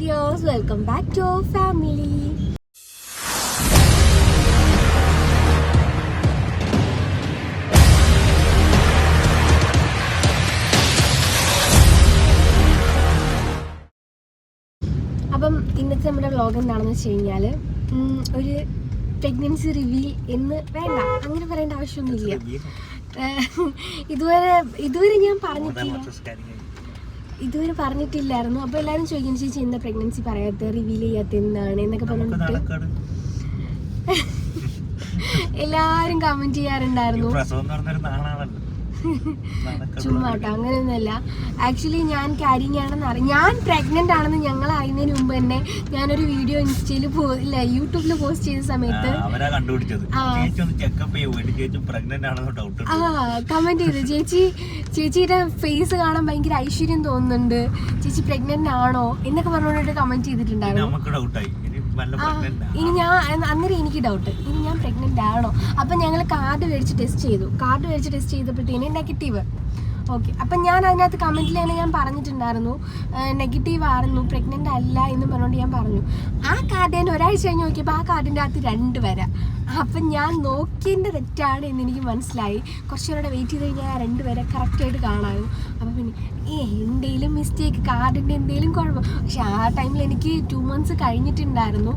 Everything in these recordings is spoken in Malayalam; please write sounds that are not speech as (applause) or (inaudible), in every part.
Dears welcome back to family അപ്പം ഇന്നത്തെ നമ്മുടെ വ്ളോഗ് എന്താണെന്ന് വെച്ച് കഴിഞ്ഞാൽ ഒരു പ്രഗ്നൻസി റിവീൽ എന്ന് വേണ്ട അങ്ങനെ പറയേണ്ട ആവശ്യമൊന്നുമില്ല. ഇതുവരെ ഇതുവരെ ഞാൻ പറഞ്ഞിട്ടില്ല. ഇതുവരെ പറഞ്ഞിട്ടില്ലായിരുന്നു. അപ്പോൾ എല്ലാവരും ചോദിക്കും ചേച്ചി എന്താ പ്രഗ്നൻസി പറയാത്ത റിവീൽ ചെയ്യാത്ത എന്താണ്? എന്നൊക്കെ പറഞ്ഞിട്ട്. (laughs) എല്ലാവരും കമന്റ് ചെയ്യാറുണ്ടായിരുന്നു. ചുമ്മാട്ടോ അങ്ങനെയൊന്നുമല്ല. ആക്ച്വലി ഞാൻ കാര്യങ്ങളാണെന്ന് ആണെന്ന് അറിയാം. ഞാൻ പ്രഗ്നന്റ് ആണെന്ന് ഞങ്ങൾ അറിയുന്നതിന് മുമ്പ് തന്നെ ഞാനൊരു വീഡിയോ ഇൻസ്റ്റയിൽ ഇല്ല യൂട്യൂബിൽ പോസ്റ്റ് ചെയ്ത സമയത്ത് ആ, കമന്റ് ചെയ്തു. ചേച്ചി ചേച്ചിയുടെ ഫേസ് കാണാൻ ഭയങ്കര ഐശ്വര്യം തോന്നുന്നുണ്ട്. ചേച്ചി പ്രഗ്നന്റ് ആണോ എന്നൊക്കെ പറഞ്ഞുകൊണ്ടിട്ട് കമന്റ് ചെയ്തിട്ടുണ്ടായിരുന്നു. ഇനി ഞാൻ അന്ന- അന്നേരം എനിക്ക് ഡൗട്ട് ഇനി ഞാൻ പ്രഗ്നന്റ് ആണോ? അപ്പൊ ഞങ്ങൾ കാർഡ് മേടിച്ച് ടെസ്റ്റ് ചെയ്തു. കാർഡ് മേടിച്ച് ടെസ്റ്റ് ചെയ്തപ്പോഴത്തേന് നെഗറ്റീവ് ഓക്കെ അപ്പം ഞാൻ അതിനകത്ത് കമന്റിൽ തന്നെ ഞാൻ പറഞ്ഞിട്ടുണ്ടായിരുന്നു. നെഗറ്റീവ് ആയിരുന്നു പ്രഗ്നന്റ് അല്ല എന്ന് പറഞ്ഞുകൊണ്ട് ഞാൻ പറഞ്ഞു. ആ കാർഡ് ഞാൻ ഒരാഴ്ച കഴിഞ്ഞ് നോക്കിയപ്പോൾ ആ കാർഡിന്റെ അകത്ത് രണ്ട് വര. അപ്പം ഞാൻ നോക്കിയതിന്റെ തെറ്റാണ് എന്ന് എനിക്ക് മനസ്സിലായി. കുറച്ചുകൂടെ വെയിറ്റ് ചെയ്ത് കഴിഞ്ഞാൽ രണ്ടുപേരെ കറക്റ്റായിട്ട് കാണാമായിരുന്നു അപ്പം പിന്നെ ഏ എന്തെങ്കിലും മിസ്റ്റേക്ക് കാർഡിന്റെ എന്തെങ്കിലും കുഴപ്പം. പക്ഷെ ആ ടൈമിൽ എനിക്ക് ടു മന്ത്സ് കഴിഞ്ഞിട്ടുണ്ടായിരുന്നു.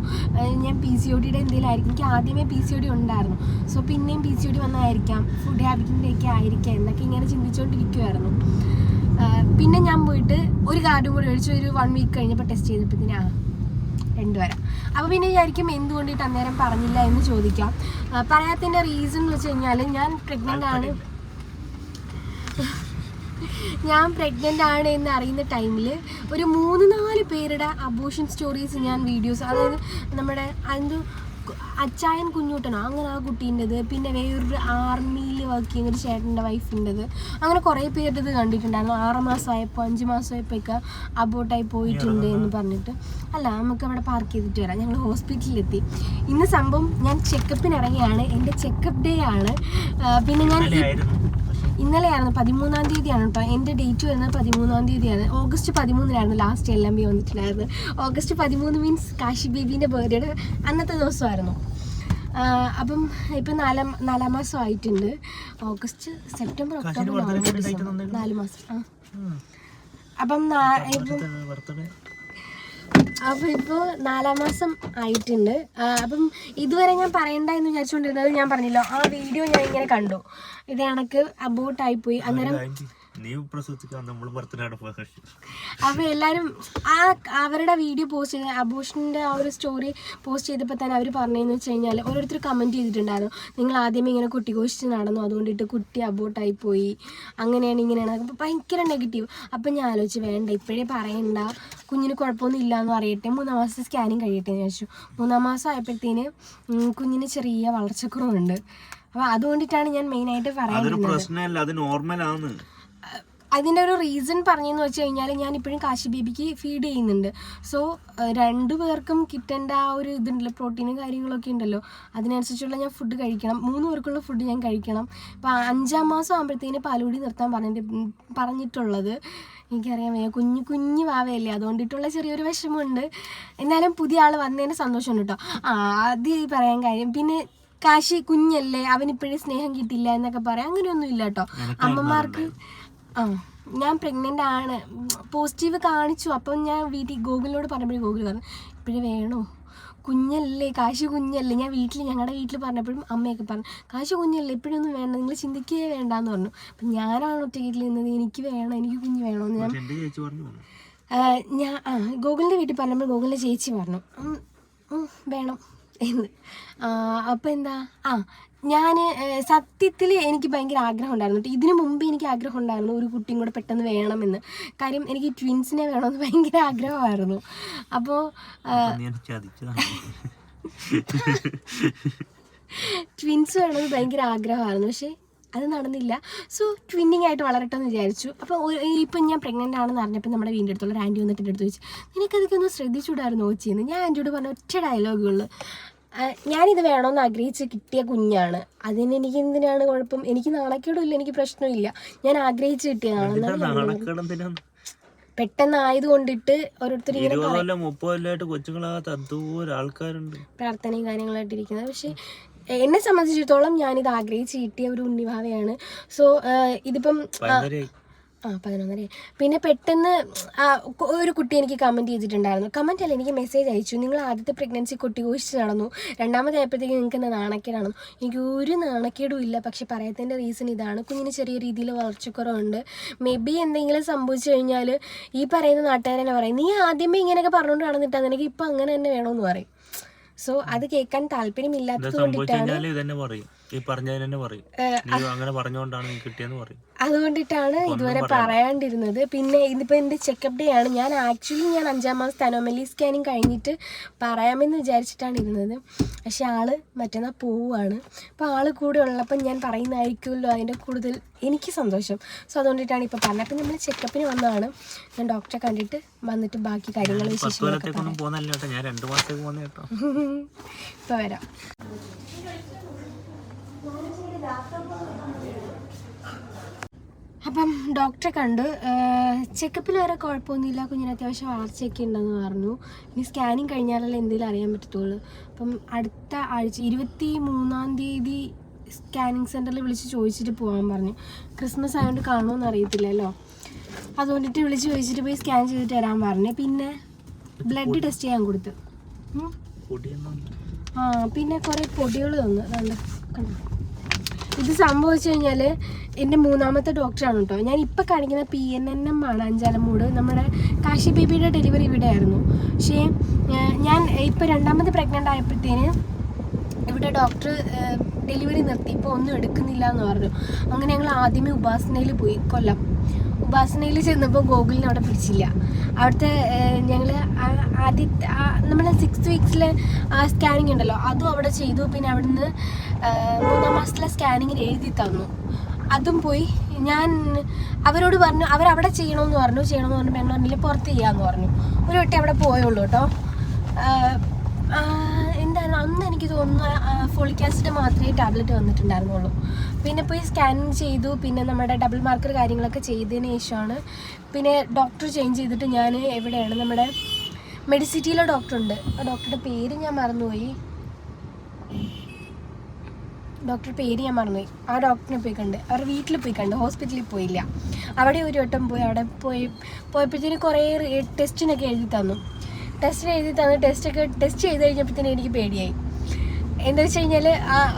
ഞാൻ പി സി ഒ ഡിയുടെ എന്തെങ്കിലും ആയിരിക്കും. എനിക്ക് ആദ്യമേ പി സി ഒ ഡി ഉണ്ടായിരുന്നു. സോ പിന്നെയും പി സി ഒ ഡി വന്നായിരിക്കാം. ഫുഡ് ഹാബിറ്റിന്റെ ഒക്കെ ആയിരിക്കാം എന്നൊക്കെ ഇങ്ങനെ ചിന്തിച്ചുകൊണ്ടിരിക്കുമായിരുന്നു പിന്നെ ഞാൻ പോയിട്ട് ഒരു കാർഡും കൂടി ഒഴിച്ച് ഒരു വൺ വീക്ക് കഴിഞ്ഞപ്പോൾ ടെസ്റ്റ് ചെയ്തപ്പോഴത്തേന് ആ രണ്ട് വരാം അപ്പോൾ പിന്നെ വിചാരിക്കും എന്തുകൊണ്ടിട്ട് അന്നേരം പറഞ്ഞില്ല എന്ന് ചോദിക്കാം. പറയാത്തിന്റെ റീസൺ എന്ന് വെച്ച് കഴിഞ്ഞാൽ ഞാൻ പ്രഗ്നന്റ് ആണ്. ഞാൻ പ്രഗ്നന്റ് ആണ് എന്ന് അറിയുന്ന ടൈമിൽ ഒരു മൂന്ന് നാല് പേരുടെ അബോഷൻ സ്റ്റോറീസ് ഞാൻ വീഡിയോസ് അതായത് നമ്മുടെ എന്ത് അച്ചായൻ കുഞ്ഞൂട്ടനോ. അങ്ങനെ ആ കുട്ടീന്റെത്. പിന്നെ വേറൊരു ആർമിയിൽ വർക്ക് ചെയ്യുന്ന ഒരു ചേട്ടന്റെ വൈഫിന്റെത് അങ്ങനെ കുറേ പേരുടേത് കണ്ടിട്ടുണ്ടായിരുന്നു. ആറ് മാസമായപ്പോൾ അഞ്ച് മാസമായപ്പോഴൊക്കെ അബോട്ടായി പോയിട്ടുണ്ട് എന്ന് പറഞ്ഞിട്ട്. അല്ല നമുക്ക് അവിടെ പാർക്ക് ചെയ്തിട്ട് വരാം. ഞങ്ങൾ ഹോസ്പിറ്റലിലെത്തി ഇന്ന് സംഭവം ഞാൻ ചെക്കപ്പിന് ഇറങ്ങിയാണ്. എന്റെ ചെക്കപ്പ് ഡേ ആണ്. പിന്നെ ഞാൻ ഇന്നലെയായിരുന്നു പതിമൂന്നാം തീയതിയാണ് കേട്ടോ എന്റെ ഡേറ്റ് വരുന്നത് പതിമൂന്നാം തീയതിയാണ്. ഓഗസ്റ്റ് പതിമൂന്നിനായിരുന്നു ലാസ്റ്റ് എൽ എം ബി വന്നിട്ടുണ്ടായിരുന്നത്. ഓഗസ്റ്റ് പതിമൂന്ന് മീൻസ് കാശി ബേബീന്റെ ബർത്ത്ഡേയുടെ അന്നത്തെ ദിവസമായിരുന്നു. അപ്പം ഇപ്പം നാലാം നാലാം മാസം ആയിട്ടുണ്ട്. August September October November December. നാല് മാസം. ആ. അപ്പം ഇപ്പം അപ്പോൾ ഇപ്പോൾ നാലാം മാസം ആയിട്ടുണ്ട്. അപ്പം ഇതുവരെ ഞാൻ പറയണ്ട എന്ന് വിചാരിച്ചുകൊണ്ടിരുന്നത് ഞാൻ പറഞ്ഞല്ലോ ആ വീഡിയോ ഞാൻ ഇങ്ങനെ കണ്ടു. ഇത് കണക്ക് അബോട്ടായി പോയി. അന്നേരം നീ (laughs) എല്ലാരും നമ്മൾ ആ അവരുടെ വീഡിയോ പോസ്റ്റ് ചെയ്ത അബോഷന്റെ ആ ഒരു സ്റ്റോറി പോസ്റ്റ് ചെയ്തപ്പോൾ തന്നെ അവർ പറഞ്ഞതെന്ന് വെച്ച് കഴിഞ്ഞാൽ ഓരോരുത്തർ കമന്റ് ചെയ്തിട്ടുണ്ടായിരുന്നു. നിങ്ങൾ ആദ്യമേ ഇങ്ങനെ കുട്ടി കോശിച്ച് നടന്നു. അതുകൊണ്ടിട്ട് കുട്ടി അബോട്ടായി പോയി അങ്ങനെയാണ് ഇങ്ങനെയാണ്. അപ്പോൾ ഭയങ്കര നെഗറ്റീവ് അപ്പം ഞാൻ ആലോചിച്ച് വേണ്ട ഇപ്പോഴേ പറയണ്ട. കുഞ്ഞിന് കുഴപ്പമൊന്നും ഇല്ല എന്ന് പറയട്ടെ. മൂന്നാം മാസത്തെ സ്കാനിങ് കഴിയട്ടെ എന്ന് വെച്ചു മൂന്നാം മാസം ആയപ്പോഴത്തേന് കുഞ്ഞിന് ചെറിയ വളർച്ചക്കുറവുണ്ട്. അപ്പോൾ അതുകൊണ്ടിട്ടാണ് ഞാൻ മെയിനായിട്ട് പറയാൻ പ്രശ്നമല്ല അത് നോർമലാണ് അതിന്റെ ഒരു റീസൺ പറഞ്ഞെന്ന് വെച്ച് കഴിഞ്ഞാൽ ഞാൻ ഇപ്പോഴും കാശി ബേബിക്ക് ഫീഡ് ചെയ്യുന്നുണ്ട്. സോ രണ്ടു പേർക്കും കിട്ടേണ്ട ആ ഒരു ഇതുണ്ടല്ലോ പ്രോട്ടീനും കാര്യങ്ങളൊക്കെ ഉണ്ടല്ലോ. അതിനനുസരിച്ചുള്ള ഞാൻ ഫുഡ് കഴിക്കണം. മൂന്ന് പേർക്കുള്ള ഫുഡ് ഞാൻ കഴിക്കണം. ഇപ്പം അഞ്ചാം മാസം ആകുമ്പോഴത്തേന് പാലുകൂടി നിർത്താൻ പറഞ്ഞിട്ട് പറഞ്ഞിട്ടുള്ളത്. എനിക്കറിയാൻ വയ്യ കുഞ്ഞു കുഞ്ഞു വാവയല്ലേ. അതുകൊണ്ടിട്ടുള്ള ചെറിയൊരു വിഷമമുണ്ട്. എന്നാലും പുതിയ ആൾ വന്നതിന് സന്തോഷമുണ്ട് കേട്ടോ ആ അത് പറയാൻ കാര്യം. പിന്നെ കാശി കുഞ്ഞല്ലേ അവനിപ്പോഴേ സ്നേഹം കിട്ടില്ല എന്നൊക്കെ പറയാം. അങ്ങനെയൊന്നും ഇല്ല കേട്ടോ അമ്മമാർക്ക് ആ ഞാൻ പ്രഗ്നന്റ് ആണ്. പോസിറ്റീവ് കാണിച്ചു. അപ്പം ഞാൻ വീട്ടിൽ ഗൂഗിളിനോട് പറഞ്ഞപ്പോഴും ഗൂഗിൾ പറഞ്ഞു ഇപ്പോഴേ വേണോ? കുഞ്ഞല്ലേ കാശ് കുഞ്ഞല്ലേ. ഞാൻ വീട്ടിൽ ഞങ്ങളുടെ വീട്ടിൽ പറഞ്ഞപ്പോഴും അമ്മയൊക്കെ പറഞ്ഞു കാശ് കുഞ്ഞല്ലേ ഇപ്പോഴൊന്നും വേണ്ട നിങ്ങൾ ചിന്തിക്കുകയേ വേണ്ടാന്ന് പറഞ്ഞു. അപ്പം ഞാനാണ് ഒറ്റ വീട്ടിൽ നിന്നത് എനിക്ക് വേണം എനിക്ക് കുഞ്ഞ് വേണമെന്ന് ഞാൻ ഞാൻ ആ ഗൂഗിളിന്റെ വീട്ടിൽ പറഞ്ഞപ്പോൾ ഗൂഗിളിന്റെ ചേച്ചി പറഞ്ഞു വേണം. എന്ന്. അപ്പോൾ എന്താ ആ ഞാൻ സത്യത്തിൽ എനിക്ക് ഭയങ്കര ആഗ്രഹം ഉണ്ടായിരുന്നു കേട്ടോ. ഇതിനു മുമ്പ് എനിക്ക് ആഗ്രഹം ഉണ്ടായിരുന്നു ഒരു കുട്ടിയും കൂടെ പെട്ടെന്ന് വേണമെന്ന്. കാര്യം എനിക്ക് ട്വിൻസിനെ വേണമെന്ന് ഭയങ്കര ആഗ്രഹമായിരുന്നു. അപ്പോൾ ട്വിൻസ് വേണമെന്ന് ഭയങ്കര ആഗ്രഹമായിരുന്നു. പക്ഷേ അത് നടന്നില്ല. സോ ട്വിന്നിങ് ആയിട്ട് വളരട്ടെ എന്ന് വിചാരിച്ചു. അപ്പോൾ ഇപ്പം ഞാൻ പ്രഗ്നന്റ് ആണെന്ന് അറിഞ്ഞപ്പോൾ നമ്മുടെ വീടിന്റെ അടുത്തുള്ള ഒരു ആന്റി വന്നിട്ട് എന്റെ അടുത്ത് ചോദിച്ചു നിനക്കതൊക്കെ ഒന്ന് ശ്രദ്ധിച്ചുകൂടായിരുന്നു നോച്ചിയെന്ന് ഞാൻ ആന്റിയോട് പറഞ്ഞ ഒറ്റ ഡയലോഗുള്ളൂ ഞാനിത് വേണമെന്ന് ആഗ്രഹിച്ച് കിട്ടിയ കുഞ്ഞാണ്. അതിന് എനിക്ക് എന്തിനാണ് കുഴപ്പം? എനിക്ക് നാണക്കേടും ഇല്ല എനിക്ക് പ്രശ്നമില്ല ഞാൻ ആഗ്രഹിച്ച് കിട്ടിയതാണ്. പെട്ടെന്ന് ആയതുകൊണ്ടിട്ട് ഓരോരുത്തർ പ്രാർത്ഥനയും കാര്യങ്ങളായിട്ട് ഇരിക്കുന്നത് പക്ഷേ എന്നെ സംബന്ധിച്ചിടത്തോളം ഞാനിത് ആഗ്രഹിച്ച് കിട്ടിയ ഒരു ഉണ്ണിഭാവയാണ് സോ ഇതിപ്പം ആ, പതിനൊന്നര പിന്നെ പെട്ടെന്ന് ഒരു കുട്ടി എനിക്ക് കമന്റ് ചെയ്തിട്ടുണ്ടായിരുന്നു. കമന്റ് അല്ല എനിക്ക് മെസ്സേജ് അയച്ചു. നിങ്ങൾ ആദ്യത്തെ പ്രഗ്നൻസി കുട്ടി ഘോഷിച്ച് നടന്നു. രണ്ടാമതായപ്പോഴത്തേക്ക് നിങ്ങൾക്ക് എന്താ നാണക്കേടാണോ. എനിക്ക് ഒരു നാണക്കേടും ഇല്ല. പക്ഷെ പറയത്തിന്റെ റീസൺ ഇതാണ്. കുഞ്ഞിന് ചെറിയ രീതിയിൽ വളർച്ചക്കുറവുണ്ട്. മേ ബി എന്തെങ്കിലും സംഭവിച്ചു കഴിഞ്ഞാൽ ഈ പറയുന്ന നാട്ടുകാരെന്നെ പറയും നീ ആദ്യമേ ഇങ്ങനെയൊക്കെ പറഞ്ഞുകൊണ്ട് നടന്നിട്ടാ. നിനക്ക് ഇപ്പം അങ്ങനെ തന്നെ വേണമെന്ന് പറയും. സോ അത് കേൾക്കാൻ താല്പര്യമില്ലാത്തത് കൊണ്ടിട്ടാണ് ഈ പറഞ്ഞതിന് തന്നെ പറയും. അങ്ങനെ പറഞ്ഞുകൊണ്ടാണ് കിട്ടിയെന്ന് പറയും. അതുകൊണ്ടിട്ടാണ് ഇതുവരെ പറയാണ്ടിരുന്നത്. പിന്നെ ഇതിപ്പോൾ എന്റെ ചെക്കപ്പ് ഡേ ആണ്. ഞാൻ ആക്ച്വലി ഞാൻ അഞ്ചാം മാസത്തെ അനോമലി സ്കാനിങ് കഴിഞ്ഞിട്ട് പറയാമെന്ന് വിചാരിച്ചിട്ടാണ് ഇരുന്നത്. പക്ഷെ ആൾ മറ്റന്നാ പോവുകയാണ് അപ്പോൾ ആൾ കൂടെ ഉള്ളപ്പോൾ ഞാൻ പറയുന്നതായിരിക്കുമല്ലോ അതിന്റെ കൂടുതൽ എനിക്ക് സന്തോഷം. സോ അതുകൊണ്ടിട്ടാണ് ഇപ്പോൾ പറഞ്ഞത്. അപ്പം നമ്മൾ ചെക്കപ്പിന് വന്നതാണ്. ഞാൻ ഡോക്ടറെ കണ്ടിട്ട് വന്നിട്ട് ബാക്കി കാര്യങ്ങൾ വിശേഷം ഇപ്പോൾ വരാം. അപ്പം ഡോക്ടറെ കണ്ട് ചെക്കപ്പിൽ വരെ കുഴപ്പമൊന്നുമില്ല. കുഞ്ഞിന് അത്യാവശ്യം വളർച്ചയൊക്കെ ഉണ്ടെന്ന് പറഞ്ഞു. ഇനി സ്കാനിങ് കഴിഞ്ഞാലല്ലേ എന്തെങ്കിലും അറിയാൻ പറ്റത്തുള്ളൂ. അപ്പം അടുത്ത ആഴ്ച ഇരുപത്തി മൂന്നാം തീയതി സ്കാനിങ് സെന്ററിൽ വിളിച്ച് ചോദിച്ചിട്ട് പോകാൻ പറഞ്ഞു. ക്രിസ്മസ് ആയതുകൊണ്ട് കാണുമെന്ന് അറിയത്തില്ലല്ലോ. അതുകൊണ്ടിട്ട് വിളിച്ച് ചോദിച്ചിട്ട് പോയി സ്കാൻ ചെയ്തിട്ട് തരാൻ പറഞ്ഞു. പിന്നെ ബ്ലഡ് ടെസ്റ്റ് ചെയ്യാൻ കൊടുത്തു. ആ പിന്നെ കുറേ പൊടികൾ തന്നു. കണ്ടോ? ഇത് സംഭവിച്ചു കഴിഞ്ഞാൽ എന്റെ മൂന്നാമത്തെ ഡോക്ടറാണ് കേട്ടോ ഞാൻ ഇപ്പം കാണിക്കുന്ന പി എൻ എൻ എം ആണ് അഞ്ചാലമൂട് നമ്മുടെ കാശി ബേബിയുടെ ഡെലിവറി ഇവിടെ ആയിരുന്നു പക്ഷേ ഞാൻ ഇപ്പം രണ്ടാമത് പ്രഗ്നന്റ് ആയപ്പോഴത്തേന് ഇവിടെ ഡോക്ടർ ഡെലിവറി നിർത്തി. ഇപ്പോൾ ഒന്നും എടുക്കുന്നില്ല എന്ന് പറഞ്ഞു. അങ്ങനെ ഞങ്ങൾ ആദ്യമേ ഉപാസനയിൽ പോയി കൊല്ലം. ഉപാസനയിൽ ചെന്നപ്പോൾ ഗോകുലിനെ അവിടെ പിടിച്ചില്ല. അവിടുത്തെ ഞങ്ങൾ സിക്സ് വീക്സിലെ സ്കാനിങ് ഉണ്ടല്ലോ. അതും അവിടെ ചെയ്തു. പിന്നെ അവിടുന്ന് മൂന്നാം മാസത്തിലെ സ്കാനിങ്ങിൽ എഴുതി തന്നു. അതും പോയി. ഞാൻ അവരോട് പറഞ്ഞു അവരവിടെ ചെയ്യണമെന്ന് പറഞ്ഞു. ചെയ്യണമെന്ന് പറഞ്ഞു ബാംഗ്ലൂരിൽ പുറത്ത് ചെയ്യാമെന്ന് പറഞ്ഞു. ഒരു വട്ടി അവിടെ പോയുള്ളൂ കേട്ടോ. എന്താണ് അന്ന് എനിക്ക് തോന്നുന്നു ഫോളിക് ആസിഡ് മാത്രമേ ടാബ്ലറ്റ് വന്നിട്ടുണ്ടായിരുന്നുള്ളൂ. പിന്നെ പോയി സ്കാനിങ് ചെയ്തു. പിന്നെ നമ്മുടെ ഡബിൾ മാർക്കർ കാര്യങ്ങളൊക്കെ ചെയ്തതിന് ശേഷമാണ്. പിന്നെ ഡോക്ടർ ചേഞ്ച് ചെയ്തിട്ട് ഞാൻ എവിടെയാണ് നമ്മുടെ മെഡിസിറ്റിയിലെ ഡോക്ടർ ഉണ്ട് ആ ഡോക്ടറുടെ പേര് ഞാൻ മറന്നുപോയി. ഡോക്ടർ പേര് ഞാൻ മറന്നുപോയി. ആ ഡോക്ടറിനെ പോയി കണ്ട് അവരുടെ വീട്ടിൽ പോയി കണ്ട് ഹോസ്പിറ്റലിൽ പോയില്ല. അവിടെ ഒരു വട്ടം പോയി അവിടെ പോയി പോയപ്പോഴത്തേന് കുറേ ടെസ്റ്റിനൊക്കെ എഴുതി തന്നു. ടെസ്റ്റ് എഴുതി തന്നു. ടെസ്റ്റൊക്കെ ടെസ്റ്റ് ചെയ്ത് കഴിഞ്ഞപ്പോഴത്തേനും എനിക്ക് പേടിയായി. എന്താ വെച്ച് കഴിഞ്ഞാൽ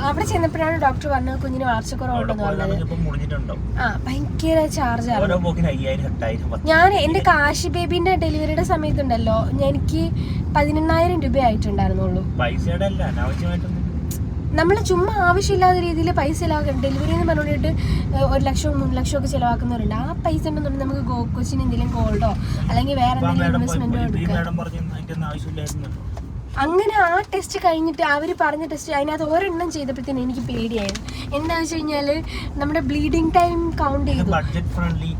അവിടെ ചെന്നപ്പോഴാണ് ഡോക്ടർ പറഞ്ഞത് കുഞ്ഞിന് വളർച്ച വളർച്ചക്കുറവുണ്ടെന്ന് പറഞ്ഞത്. ആ ഭയങ്കര ചാർജ് ആണ്. ഞാൻ എന്റെ കാശി ബേബിന്റെ ഡെലിവറിയുടെ സമയത്തുണ്ടല്ലോ എനിക്ക് പതിനെണ്ണായിരം രൂപ ആയിട്ടുണ്ടായിരുന്നുള്ളൂ നമ്മൾ ചുമ്മാ ആവശ്യമില്ലാത്ത രീതിയിൽ പൈസ ചിലവാക്കണം ഡെലിവറി എന്ന് പറഞ്ഞിട്ട് ഒരു ലക്ഷവും മൂന്ന് ലക്ഷവും ഒക്കെ ചിലവാക്കുന്നവരുണ്ട്. ആ പൈസ ഉണ്ടെന്നുണ്ടെങ്കിൽ നമുക്ക് ഗോ കൊച്ചിന് എന്തെങ്കിലും ഗോൾഡോ അല്ലെങ്കിൽ വേറെ എന്തെങ്കിലും ഇൻവെസ്റ്റ്മെന്റോ എടുക്കാം. അങ്ങനെ ആ ടെസ്റ്റ് കഴിഞ്ഞിട്ട് അവർ പറഞ്ഞ ടെസ്റ്റ് അതിനകത്ത് ഒരെണ്ണം ചെയ്തപ്പോഴത്തേനും എനിക്ക് പേടിയായിരുന്നു എന്താണെന്ന് വെച്ച് കഴിഞ്ഞാൽ നമ്മുടെ ബ്ലീഡിങ് ടൈം കൗണ്ട് ചെയ്തു. ബഡ്ജറ്റ് ഫ്രണ്ട്ലി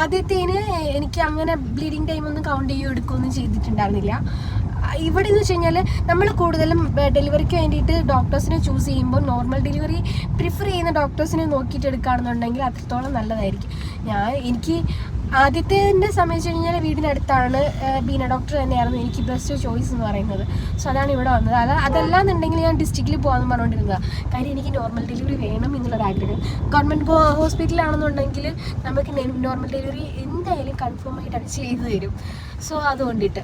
ആദ്യത്തേന് എനിക്ക് അങ്ങനെ ബ്ലീഡിങ് ടൈം ഒന്നും കൗണ്ട് ചെയ്യുകയോ എടുക്കുകയൊന്നും ചെയ്തിട്ടുണ്ടായിരുന്നില്ല. ഇവിടെ എന്ന് വെച്ച് കഴിഞ്ഞാൽ നമ്മൾ കൂടുതലും ഡെലിവറിക്ക് വേണ്ടിയിട്ട് ഡോക്ടേഴ്സിനെ ചൂസ് ചെയ്യുമ്പോൾ നോർമൽ ഡെലിവറി പ്രിഫർ ചെയ്യുന്ന ഡോക്ടേഴ്സിനെ നോക്കിയിട്ട് എടുക്കുകയാണെന്നുണ്ടെങ്കിൽ അത്രത്തോളം നല്ലതായിരിക്കും. ഞാൻ എനിക്ക് ആദ്യത്തേതിന്റെ സംബന്ധിച്ച് കഴിഞ്ഞാൽ വീടിനടുത്താണ് ബീന ഡോക്ടർ തന്നെയായിരുന്നു എനിക്ക് ബെസ്റ്റ് ചോയ്സ് എന്ന് പറയുന്നത്. സോ അതാണ് ഇവിടെ വന്നത്. അല്ല അതല്ലാന്നുണ്ടെങ്കിൽ ഞാൻ ഡിസ്ട്രിക്റ്റിൽ പോകാമെന്ന് പറഞ്ഞുകൊണ്ടിരുന്നത് കാര്യം എനിക്ക് നോർമൽ ഡെലിവറി വേണം എന്നുള്ളൊരു ആഗ്രഹം. ഗവൺമെന്റ് ഹോസ്പിറ്റലാണെന്നുണ്ടെങ്കിൽ നമുക്ക് നോർമൽ ഡെലിവറി എന്തായാലും കൺഫേം ആയിട്ട് അത് ചെയ്തു തരും. സോ അതുകൊണ്ടിട്ട്.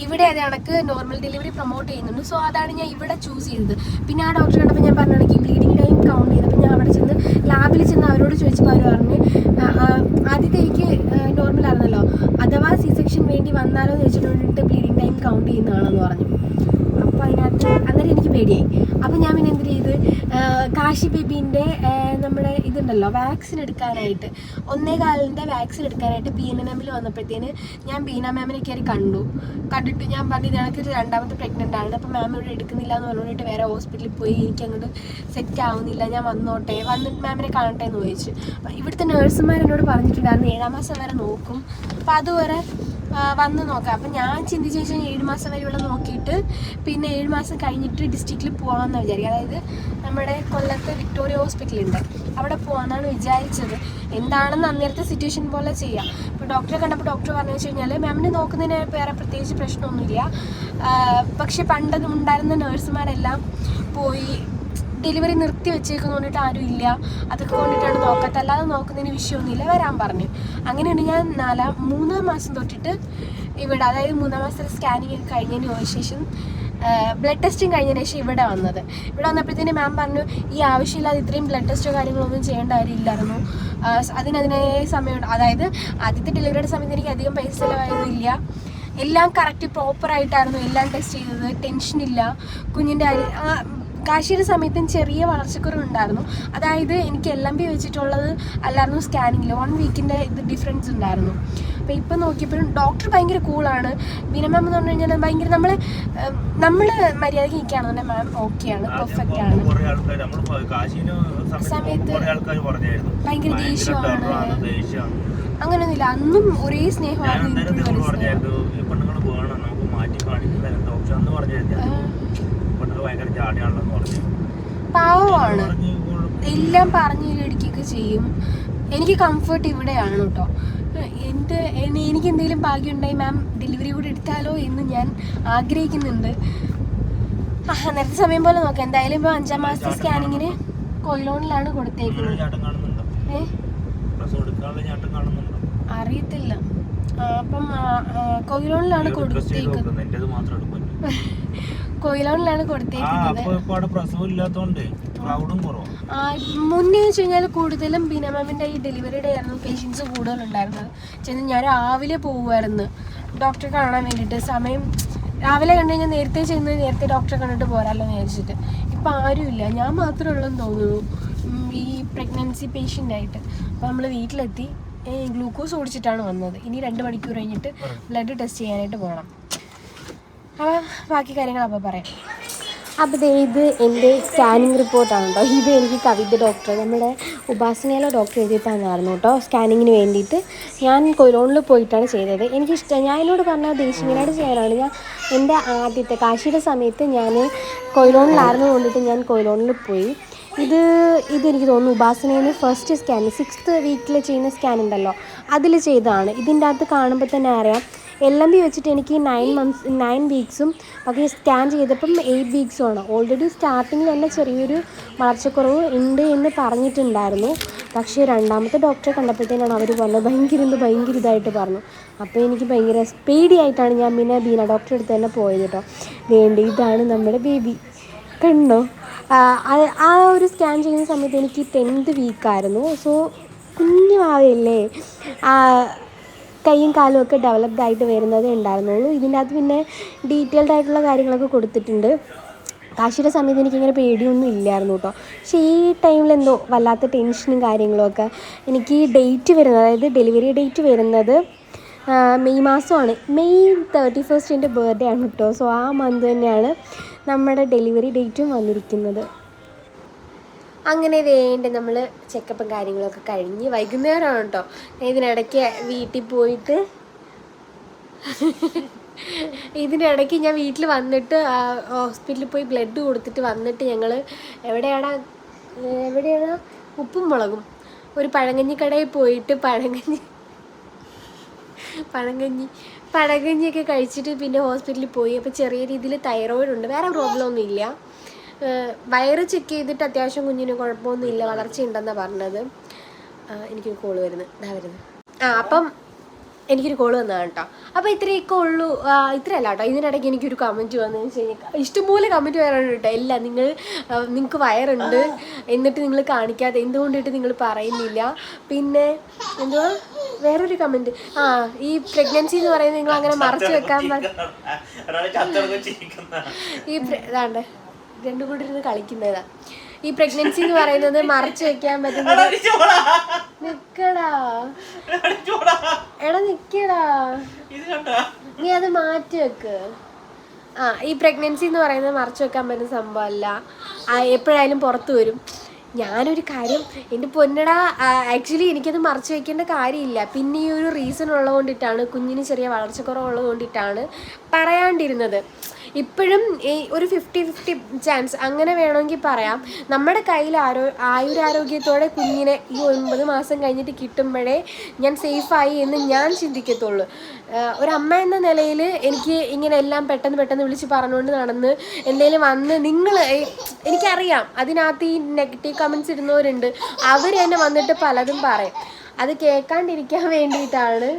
ഇവിടെ അതേ കണക്ക് നോർമൽ ഡെലിവറി പ്രൊമോട്ട് ചെയ്യുന്നുണ്ട്. സോ അതാണ് ഞാൻ ഇവിടെ ചൂസ് ചെയ്തത്. പിന്നെ ആ ഡോക്ടർ കണ്ടപ്പോൾ ഞാൻ പറഞ്ഞാണെങ്കിൽ ബ്ലീഡിങ് ടൈം കൗണ്ട് ചെയ്തപ്പോൾ ഞാൻ അവിടെ ചെന്ന് ലാബിൽ ചെന്ന് അവരോട് ചോദിച്ചപ്പോൾ അവർ പറഞ്ഞ് ആ, ആ, ആദ്യത്തെ എനിക്ക് നോർമൽ ആയിരുന്നല്ലോ അഥവാ സി വേണ്ടി വന്നാലോ എന്ന് വെച്ചിട്ട് ബ്ലീഡിങ് ടൈം കൗണ്ട് ചെയ്യുന്നതാണെന്ന് പറഞ്ഞു. അപ്പോൾ അതിനകത്ത് അന്നേരം എനിക്ക് പേടിയായി. അപ്പോൾ ഞാൻ പിന്നെ എന്ത് ചെയ്ത് കാശി ബേബീന്റെ നമ്മുടെ ഇതുണ്ടല്ലോ വാക്സിൻ എടുക്കാനായിട്ട് ഒന്നേ കാലിന്റെ വാക്സിൻ എടുക്കാനായിട്ട് ബീന എൻ വന്നപ്പോഴത്തേന് ഞാൻ ബീന മാമിനെ കയറി കണ്ടു. കണ്ടിട്ട് ഞാൻ പറഞ്ഞു എനിക്ക് രണ്ടാമത്തെ പ്രഗ്നന്റ് ആണ്. അപ്പോൾ മാം ഇവിടെ എടുക്കുന്നില്ല എന്ന് പറഞ്ഞിട്ട് വേറെ ഹോസ്പിറ്റലിൽ പോയി എനിക്ക് അങ്ങോട്ട് സെറ്റ് ആവുന്നില്ല. ഞാൻ വന്നോട്ടെ വന്നിട്ട് മാമിനെ കാണട്ടെ എന്ന് ചോദിച്ചു ഇവിടുത്തെ നേഴ്സുമാർ എന്നോട് പറഞ്ഞിട്ടുണ്ടായിരുന്നു ഏഴാം മാസം വരെ നോക്കും. അപ്പോൾ അതുവരെ വന്ന് നോക്കാം. അപ്പം ഞാൻ ചിന്തിച്ച് വെച്ചാൽ ഏഴ് മാസം വരെയുള്ള നോക്കിയിട്ട് പിന്നെ ഏഴ് മാസം കഴിഞ്ഞിട്ട് ഡിസ്ട്രിക്റ്റിൽ പോകാമെന്ന് വിചാരിക്കും. അതായത് നമ്മുടെ കൊല്ലത്ത് വിക്ടോറിയ ഹോസ്പിറ്റലുണ്ട് അവിടെ പോകാമെന്നാണ് വിചാരിച്ചത്. എന്താണെന്ന് അന്നേരത്തെ സിറ്റുവേഷൻ പോലെ ചെയ്യാം. ഇപ്പോൾ ഡോക്ടറെ കണ്ടപ്പോൾ ഡോക്ടർ പറഞ്ഞു വെച്ച് കഴിഞ്ഞാൽ മാമിനെ നോക്കുന്നതിന് വേറെ പ്രത്യേകിച്ച് പ്രശ്നമൊന്നുമില്ല. പക്ഷേ പക്ഷെ പണ്ട് ഉണ്ടായിരുന്ന നേഴ്സുമാരെല്ലാം പോയി ഡെലിവറി നിർത്തി വെച്ചേക്കുന്ന കൊണ്ടിട്ട് ആരും ഇല്ല. അതൊക്കെ കൊണ്ടിട്ടാണ് നോക്കാത്ത. അല്ലാതെ നോക്കുന്നതിന് വിഷയമൊന്നുമില്ല. വരാൻ പറഞ്ഞു. അങ്ങനെയാണ് ഞാൻ നാലാം മൂന്നാം മാസം തൊട്ടിട്ട് ഇവിടെ അതായത് മൂന്നാം മാസത്തെ സ്കാനിങ് ഒക്കെ കഴിഞ്ഞതിന് ശേഷം ബ്ലഡ് ടെസ്റ്റും കഴിഞ്ഞതിന് ശേഷം ഇവിടെ വന്നത്. ഇവിടെ വന്നപ്പോഴത്തേന് മാം പറഞ്ഞു ഈ ആവശ്യമില്ലാതെ ഇത്രയും ബ്ലഡ് ടെസ്റ്റോ കാര്യങ്ങളൊന്നും ചെയ്യേണ്ട കാര്യമില്ലായിരുന്നു. അതിനതിനേ സമയം അതായത് ആദ്യത്തെ ഡെലിവറിയുടെ സമയത്ത് എനിക്ക് അധികം പൈസ ചിലവായതില്ല എല്ലാം കറക്റ്റ് പ്രോപ്പറായിട്ടായിരുന്നു എല്ലാം ടെസ്റ്റ് ചെയ്തത്. ടെൻഷനില്ല കുഞ്ഞിന്റെ കാശിയുടെ സമയത്തും ചെറിയ വളർച്ചക്കുറവുണ്ടായിരുന്നു. അതായത് എനിക്ക് എൽ എം പി വെച്ചിട്ടുള്ളത് അല്ലായിരുന്നു സ്കാനിങ്ങിൽ വൺ വീക്കിന്റെ ഇത് ഡിഫറൻസ് ഉണ്ടായിരുന്നു. അപ്പോൾ ഇപ്പം നോക്കിയപ്പോഴും ഡോക്ടർ ഭയങ്കര കൂളാണ് ബീന മാം എന്ന് പറഞ്ഞു കഴിഞ്ഞാൽ ഭയങ്കര നമ്മൾ നമ്മൾ മര്യാദയ്ക്ക് തന്നെ മാം ഓക്കെയാണ് പെർഫെക്റ്റ് ആണ്. സമയത്ത് ഭയങ്കര ദേഷ്യമാണ്. അങ്ങനെയൊന്നുമില്ല അന്നും ഒരേ സ്നേഹമായിരുന്നു പാവമാണ്. എല്ലാം പറഞ്ഞു ഇടിക്കൊക്കെ ചെയ്യും. എനിക്ക് കംഫർട്ട് ഇവിടെയാണ് കേട്ടോ എന്റെ എനിക്ക് എന്തെങ്കിലും ഭാഗ്യം ഉണ്ടായി മാം ഡെലിവറി കൂടെ എടുത്താലോ എന്ന് ഞാൻ ആഗ്രഹിക്കുന്നുണ്ട്. ആ നേരത്തെ സമയം പോലെ നോക്കാം. എന്തായാലും ഇപ്പോൾ അഞ്ചാം മാസത്തെ സ്കാനിങ്ങിന് കൊയിലോണിലാണ് കൊടുത്തേക്കുന്നത്. അറിയത്തില്ല. അപ്പം കൊയിലോണിലാണ് കൊടുത്തേക്കുന്നത്. (laughs) കൊയിലോണിലാണ് കൊടുത്തേക്കുന്നത്. അപ്പൊ പ്രസവം ഇല്ലാത്തോണ്ട് ക്രൗഡും കുറവാണ് മുന്നേ വെച്ച് കഴിഞ്ഞാൽ കൂടുതലും ബീനമാമിന്റെ ഈ ഡെലിവറിയുടെ ആയിരുന്നു പേഷ്യൻസ് കൂടുതലുണ്ടായിരുന്നത്. ചെന്ന് ഞാൻ രാവിലെ പോകുമായിരുന്നു ഡോക്ടറെ കാണാൻ വേണ്ടിയിട്ട് സമയം രാവിലെ കണ്ടു കഴിഞ്ഞാൽ നേരത്തെ ചെന്ന് നേരത്തെ ഡോക്ടറെ കണ്ടിട്ട് പോരാല്ലോ എന്ന് വിചാരിച്ചിട്ട്. ഇപ്പം ആരുമില്ല ഞാൻ മാത്രമേ ഉള്ളെന്ന് തോന്നുന്നു. ഈ പ്രഗ്നൻസി പേഷ്യന്റ് ആയിട്ട്. അപ്പോൾ നമ്മൾ വീട്ടിലെത്തി. ഗ്ലൂക്കോസ് ഓടിച്ചിട്ടാണ് വന്നത്. ഇനി രണ്ട് മണിക്കൂർ കഴിഞ്ഞിട്ട് ബ്ലഡ് ടെസ്റ്റ് ചെയ്യാനായിട്ട് പോകണം അപ്പോൾ ബാക്കി കാര്യങ്ങൾ അപ്പോൾ പറയാം. അപ്പോൾ ഇത് എന്റെ സ്കാനിങ് റിപ്പോർട്ടാണ് കേട്ടോ ഇത് എനിക്ക് കവിത ഡോക്ടർ നമ്മുടെ ഉപാസനയിലെ ഡോക്ടർ എഴുതി തന്നായിരുന്നു കേട്ടോ സ്കാനിങ്ങിന് വേണ്ടിയിട്ട്. ഞാൻ കൊയിലോണിൽ പോയിട്ടാണ് ചെയ്തത്. എനിക്കിഷ്ടം ഞാൻ എന്നോട് പറഞ്ഞ ദേശീയനായിട്ട് ചെയ്യാനാണ് ഞാൻ എന്റെ ആദ്യത്തെ കാശിയുടെ സമയത്ത് ഞാൻ കൊയിലോണിലായിരുന്നു കൊണ്ടിട്ട് ഞാൻ കൊയിലോണിൽ പോയി. ഇത് ഇതെനിക്ക് തോന്നുന്നു ഉപാസനയിൽ ഫസ്റ്റ് സ്കാൻ സിക്സ്ത് വീക്കിൽ ചെയ്യുന്ന സ്കാൻ ഉണ്ടല്ലോ. അതിൽ ചെയ്തതാണ്. ഇതിന്റെ അകത്ത് കാണുമ്പോൾ തന്നെ അറിയാം എൽ എം ബി വെച്ചിട്ട് എനിക്ക് നയൻ മന്ത്സ് നയൻ വീക്സും പക്ഷേ സ്കാൻ ചെയ്തപ്പം എയ്റ്റ് വീക്സും ആണ്. ഓൾറെഡി സ്റ്റാർട്ടിങ്ങിൽ തന്നെ ചെറിയൊരു വളർച്ചക്കുറവ് ഉണ്ട് എന്ന് പറഞ്ഞിട്ടുണ്ടായിരുന്നു. പക്ഷേ രണ്ടാമത്തെ ഡോക്ടറെ കണ്ടപ്പോഴത്തേനാണ് അവർ പറഞ്ഞത് ഭയങ്കര ഇത് ഭയങ്കര ഇതായിട്ട് പറഞ്ഞു. അപ്പോൾ എനിക്ക് ഭയങ്കര സ്പീഡി ആയിട്ടാണ് ഞാൻ പിന്നെ ബീന ഡോക്ടറെ അടുത്ത് തന്നെ പോയത് കേട്ടോ വേണ്ടി ഇതാണ് നമ്മുടെ ബേബി കണ്ടോ? ആ, ഒരു സ്കാൻ ചെയ്യുന്ന സമയത്ത് എനിക്ക് ടെൻത്ത് വീക്കായിരുന്നു സോ കുഞ്ഞു ആവയല്ലേ കൈയും കാലും ഒക്കെ ഡെവലപ്ഡ് ആയിട്ട് വരുന്നതേ ഉണ്ടായിരുന്നുള്ളൂ. ഇതിന്റെ അകത്ത് പിന്നെ ഡീറ്റെയിൽഡ് ആയിട്ടുള്ള കാര്യങ്ങളൊക്കെ കൊടുത്തിട്ടുണ്ട്. കാശിയുടെ സമയത്ത് എനിക്കിങ്ങനെ പേടിയൊന്നും ഇല്ലായിരുന്നു കേട്ടോ. പക്ഷേ ഈ ടൈമിൽ എന്തോ വല്ലാത്ത ടെൻഷനും കാര്യങ്ങളൊക്കെ എനിക്ക് ഡേറ്റ് വരുന്നത് അതായത് ഡെലിവറി ഡേറ്റ് വരുന്നത് മെയ് മാസമാണ്. മെയ് തേർട്ടി ഫസ്റ്റ് എന്റെ ബർത്ത്ഡേ ആണ് കേട്ടോ. സോ ആ മന്ത് തന്നെയാണ് നമ്മുടെ ഡെലിവറി ഡേറ്റും വന്നിരിക്കുന്നത്. അങ്ങനെ വേണ്ട നമ്മൾ ചെക്കപ്പും കാര്യങ്ങളൊക്കെ കഴിഞ്ഞ് വൈകുന്നേരമാണ് കേട്ടോ ഇതിനിടയ്ക്ക് വീട്ടിൽ പോയിട്ട് (laughs) ഇതിനിടയ്ക്ക് ഞാൻ വീട്ടിൽ വന്നിട്ട് ഹോസ്പിറ്റലിൽ പോയി ബ്ലഡ് കൊടുത്തിട്ട് വന്നിട്ട് ഞങ്ങൾ എവിടെയാണ് എവിടെയാണ് ഉപ്പും മുളകും ഒരു പഴങ്കഞ്ഞി കടയിൽ പോയിട്ട് പഴങ്കഞ്ഞി പഴങ്കഞ്ഞി പഴങ്കഞ്ഞിയൊക്കെ കഴിച്ചിട്ട് പിന്നെ ഹോസ്പിറ്റലിൽ പോയി. അപ്പോൾ ചെറിയ രീതിയിൽ തൈറോയിഡ് ഉണ്ട്. വേറെ പ്രോബ്ലം ഒന്നും ഇല്ല ഏഹ് വയറ് ചെക്ക് ചെയ്തിട്ട് അത്യാവശ്യം കുഞ്ഞിന് കുഴപ്പമൊന്നുമില്ല വളർച്ചയുണ്ടെന്നാണ് പറഞ്ഞത്. എനിക്കൊരു കോൾ വരുന്നത് ഇതാ വരുന്നത് ആ അപ്പം എനിക്കൊരു കോൾ വന്നതാണ് കേട്ടോ അപ്പോൾ ഇത്രയൊക്കെ ഉള്ളൂ. ഇത്രയല്ല കേട്ടോ ഇതിനിടയ്ക്ക് എനിക്കൊരു കമന്റ് വന്നതെന്ന് വെച്ച് കഴിഞ്ഞാൽ ഇഷ്ടംപോലെ കമന്റ് വരാനുണ്ട് കേട്ടോ ഇല്ല നിങ്ങൾ നിങ്ങൾക്ക് വയറുണ്ട്. എന്നിട്ട് നിങ്ങൾ കാണിക്കാതെ എന്തുകൊണ്ടിട്ട് നിങ്ങൾ പറയുന്നില്ല. പിന്നെ എന്തുവാ? വേറൊരു കമന്റ് ആ ഈ പ്രഗ്നൻസി എന്ന് പറയുന്നത് നിങ്ങൾ അങ്ങനെ മറച്ചു വെക്കാൻ ഈ ഇതാണ്ട്. രണ്ടും കൂടി ഇരുന്ന് കളിക്കുന്നതാ. ഈ പ്രഗ്നൻസി എന്ന് പറയുന്നത് മറച്ചു വെക്കാൻ പറ്റുന്നത് നിക്കടാ. എടാ നിക്കടാ. നീ അത് മാറ്റി വെക്ക്. ആ ഈ പ്രഗ്നൻസി എന്ന് പറയുന്നത് മറച്ചു വെക്കാൻ പറ്റുന്ന സംഭവമല്ല. എപ്പോഴായാലും പുറത്തു വരും. ഞാനൊരു കാര്യം എന്റെ പൊന്നട ആക്ച്വലി എനിക്കത് മറച്ചു വെക്കേണ്ട കാര്യമില്ല. പിന്നെ ഈ ഒരു റീസൺ ഉള്ളതുകൊണ്ടിട്ടാണ് കുഞ്ഞിന് ചെറിയ വളർച്ചക്കുറവുള്ളത് കൊണ്ടിട്ടാണ് പറയാണ്ടിരുന്നത്. ഇപ്പോഴും ഈ ഒരു ഫിഫ്റ്റി ഫിഫ്റ്റി ചാൻസ് അങ്ങനെ വേണമെങ്കിൽ പറയാം. നമ്മുടെ കയ്യിൽ ആരോ ആയുരാരോഗ്യത്തോടെ കുഞ്ഞിനെ ഈ ഒൻപത് മാസം കഴിഞ്ഞിട്ട് കിട്ടുമ്പോഴേ ഞാൻ സേഫായി എന്ന് ഞാൻ ചിന്തിക്കത്തുള്ളൂ. ഒരു അമ്മ എന്ന നിലയിൽ എനിക്ക് ഇങ്ങനെ എല്ലാം പെട്ടെന്ന് പെട്ടെന്ന് വിളിച്ച് പറഞ്ഞുകൊണ്ട് നടന്ന് എന്തെങ്കിലും വന്ന് നിങ്ങൾ എനിക്കറിയാം. അതിനകത്ത് ഈ നെഗറ്റീവ് കമൻസ് ഇടുന്നവരുണ്ട്. അവർ തന്നെ വന്നിട്ട് പലതും പറയും. അത് കേൾക്കാണ്ടിരിക്കാൻ വേണ്ടിയിട്ടാണ്.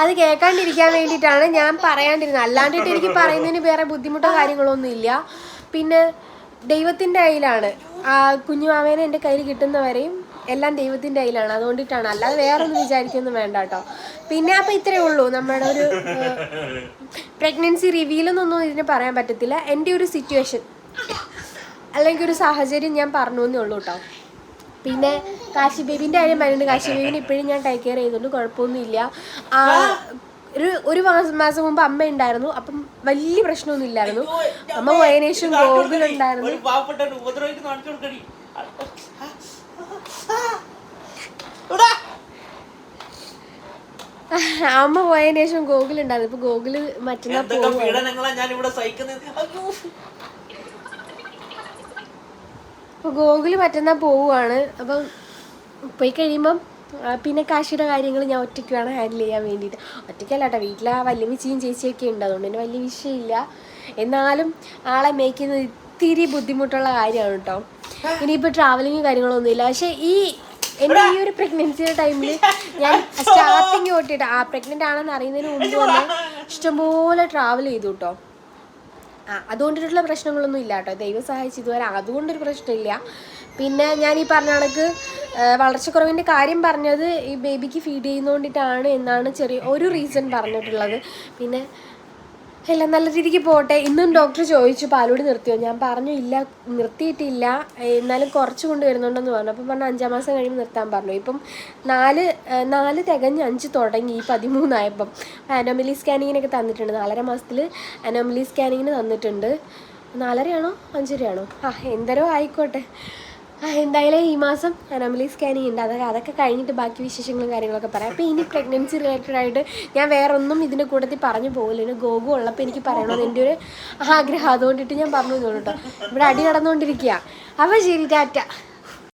അത് കേൾക്കാണ്ടിരിക്കാൻ വേണ്ടിയിട്ടാണ് ഞാൻ പറയാണ്ടിരുന്നത്. അല്ലാണ്ടിട്ട് എനിക്ക് പറയുന്നതിന് വേറെ ബുദ്ധിമുട്ടോ കാര്യങ്ങളൊന്നും ഇല്ല. പിന്നെ ദൈവത്തിന്റെ കയ്യിലാണ് ആ കുഞ്ഞുമാവേനെ എന്റെ കയ്യിൽ കിട്ടുന്നവരെയും എല്ലാം ദൈവത്തിന്റെ കയ്യിലാണ് അതുകൊണ്ടിട്ടാണ്. അല്ലാതെ വേറെ ഒന്നും വിചാരിക്കൊന്നും വേണ്ട കേട്ടോ. പിന്നെ അപ്പം ഇത്രയേ ഉള്ളൂ നമ്മുടെ ഒരു പ്രഗ്നൻസി റിവീലെന്നൊന്നും ഇതിന് പറയാൻ പറ്റത്തില്ല. എന്റെ ഒരു സിറ്റുവേഷൻ അല്ലെങ്കിൽ ഒരു സാഹചര്യം ഞാൻ പറഞ്ഞു എന്നേ ഉള്ളൂ കേട്ടോ. പിന്നെ കാശി ബേബിന്റെ കാര്യം പറയുന്നുണ്ട്. കാശി ബേബിന് ഇപ്പോഴും ഞാൻ ടേക്ക് കെയർ ചെയ്തുകൊണ്ട് കുഴപ്പമൊന്നുമില്ല. ആ, ഒരു ഒരു മാസം മാസം മുമ്പ് അമ്മ ഉണ്ടായിരുന്നു. അപ്പം വലിയ പ്രശ്നമൊന്നും ഇല്ലായിരുന്നു. അമ്മ പോയതിനു ശേഷം കൊടുക്കടി അമ്മ പോയതിനു ശേഷം ഗോകുലുണ്ടായിരുന്നു ഇപ്പൊ ഗോകുൽ മറ്റന്നാ പോകും പീഡനങ്ങളാ ഞാൻ ഇവിടെ സഹിക്കുന്നത് അയ്യോ. അപ്പോൾ ഗോകുൽ മറ്റന്നാൾ പോവുകയാണ് അപ്പം പോയി കഴിയുമ്പം പിന്നെ കാശിയുടെ കാര്യങ്ങൾ ഞാൻ ഒറ്റയ്ക്ക് വേണം ഹാൻഡിൽ ചെയ്യാൻ വേണ്ടിയിട്ട്. ഒറ്റയ്ക്കല്ല കേട്ടോ വീട്ടിൽ ആ വല്യമ്മച്ചിയും ചേച്ചിയൊക്കെ ഉണ്ട്. അതുകൊണ്ട് തന്നെ വലിയ വിഷയമില്ല. എന്നാലും ആളെ മേയ്ക്കുന്നത് ഇത്തിരി ബുദ്ധിമുട്ടുള്ള കാര്യമാണ് കേട്ടോ ഇനിയിപ്പോൾ ട്രാവലിങ് കാര്യങ്ങളൊന്നുമില്ല. പക്ഷേ ഈ എന്റെ ഈ ഒരു പ്രഗ്നൻസിയുടെ ടൈമിൽ ഞാൻ സ്റ്റാർട്ടിങ് തൊട്ടിട്ട് ആ പ്രഗ്നന്റ് ആണെന്ന് അറിയുന്നതിന് മുമ്പ് തന്നെ ഇഷ്ടംപോലെ ട്രാവൽ ചെയ്തു കേട്ടോ ആ അതുകൊണ്ടിട്ടുള്ള പ്രശ്നങ്ങളൊന്നും ഇല്ല കേട്ടോ. ദൈവം സഹായിച്ച് ഇതുവരെ അതുകൊണ്ടൊരു പ്രശ്നമില്ല. പിന്നെ ഞാൻ ഈ പറഞ്ഞ കണക്ക് വളർച്ചക്കുറവിന്റെ കാര്യം പറഞ്ഞത് ഈ ബേബിക്ക് ഫീഡ് ചെയ്യുന്നതുകൊണ്ടിട്ടാണ് എന്നാണ് ചെറിയ ഒരു റീസൺ പറഞ്ഞിട്ടുള്ളത്. പിന്നെ എല്ലാം നല്ല രീതിക്ക് പോട്ടെ. ഇന്നും ഡോക്ടർ ചോദിച്ചു പാലുകൂടി നിർത്തിയോ? ഞാൻ പറഞ്ഞു ഇല്ല നിർത്തിയിട്ടില്ല. എന്നാലും കുറച്ച് കൊണ്ട് വരുന്നുണ്ടെന്ന് പറഞ്ഞു. അപ്പം പറഞ്ഞു അഞ്ചാം മാസം കഴിയുമ്പോൾ നിർത്താൻ പറഞ്ഞു. ഇപ്പം നാല് നാല് തികഞ്ഞ് അഞ്ച് തുടങ്ങി ഈ പതിമൂന്നായപ്പം. അനോമലി സ്കാനിങ്ങിനൊക്കെ തന്നിട്ടുണ്ട്. നാലര മാസത്തിൽ അനോമലി സ്കാനിങ്ങിന് തന്നിട്ടുണ്ട്. നാലരയാണോ? അഞ്ചരയാണോ? ആ എന്തരോ ആയിക്കോട്ടെ. എന്തായാലും ഈ മാസം അനോമലി സ്കാനിങ് ഉണ്ട് അതൊക്കെ അതൊക്കെ കഴിഞ്ഞിട്ട് ബാക്കി വിശേഷങ്ങളും കാര്യങ്ങളൊക്കെ പറയാം. അപ്പോൾ ഇനി പ്രഗ്നൻസി റിലേറ്റഡ് ആയിട്ട് ഞാൻ വേറെ ഒന്നും ഇതിന്റെ കൂട്ടത്തിൽ പറഞ്ഞു പോകില്ല. ഗോഗു ഉള്ളപ്പോൾ എനിക്ക് പറയണമെന്ന് എന്റെ ഒരു ആഗ്രഹം. അതുകൊണ്ടിട്ട് ഞാൻ പറഞ്ഞു തോന്നുന്നു കേട്ടോ. ഇവിടെ അടി നടന്നുകൊണ്ടിരിക്കുക അപ്പോൾ ശരി ടാറ്റ.